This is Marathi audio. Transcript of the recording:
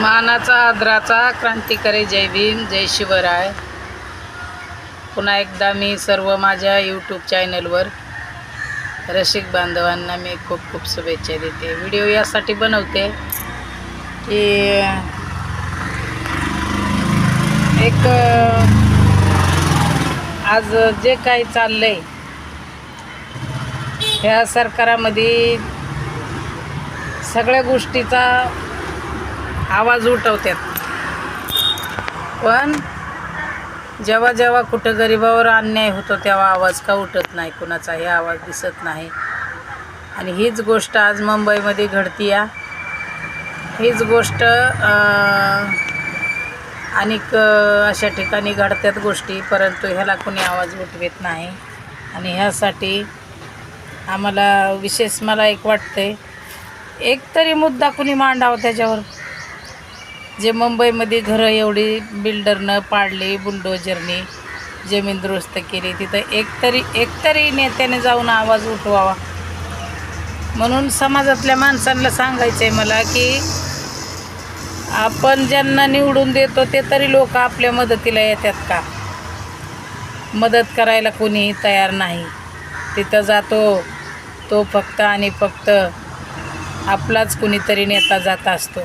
मानाचा आदराचा क्रांतिकारी जय भीम जय शिवराय. पुन्हा एकदा मी सर्व माझ्या यूट्यूब चॅनलवर रसिक बांधवांना मी खूप खूप शुभेच्छा देते. व्हिडिओ यासाठी बनवते की एक आज जे काही चाललंय ह्या सरकारामध्ये सगळ्या गोष्टीचा आवाज उठवतात. पण जेव्हा जेव्हा कुठं गरिबावर अन्याय होतो तेव्हा आवाज का उठत नाही? कुणाचाही आवाज दिसत नाही. आणि हीच गोष्ट आज मुंबईमध्ये घडती या हीच गोष्ट अनेक अशा ठिकाणी घडतात गोष्टी परंतु ह्याला कोणी आवाज उठवत नाही. आणि ह्यासाठी आम्हाला विशेष मला एक वाटते एक तरी मुद्दा कुणी मांडावं त्याच्यावर? जे मुंबईमध्ये घरं एवढी बिल्डरनं पाडली बुलडोजरनी जमीन दुरुस्त केली तिथं एक तरी एक तरी नेत्याने जाऊन आवाज उठवावा. म्हणून समाजातल्या माणसांना सांगायचं आहे मला की आपण ज्यांना निवडून देतो ते तरी लोक आपल्या मदतीला येतात का? मदत करायला कोणीही तयार नाही. तिथं जातो तो फक्त आणि फक्त आपलाच कुणीतरी नेता जात असतो.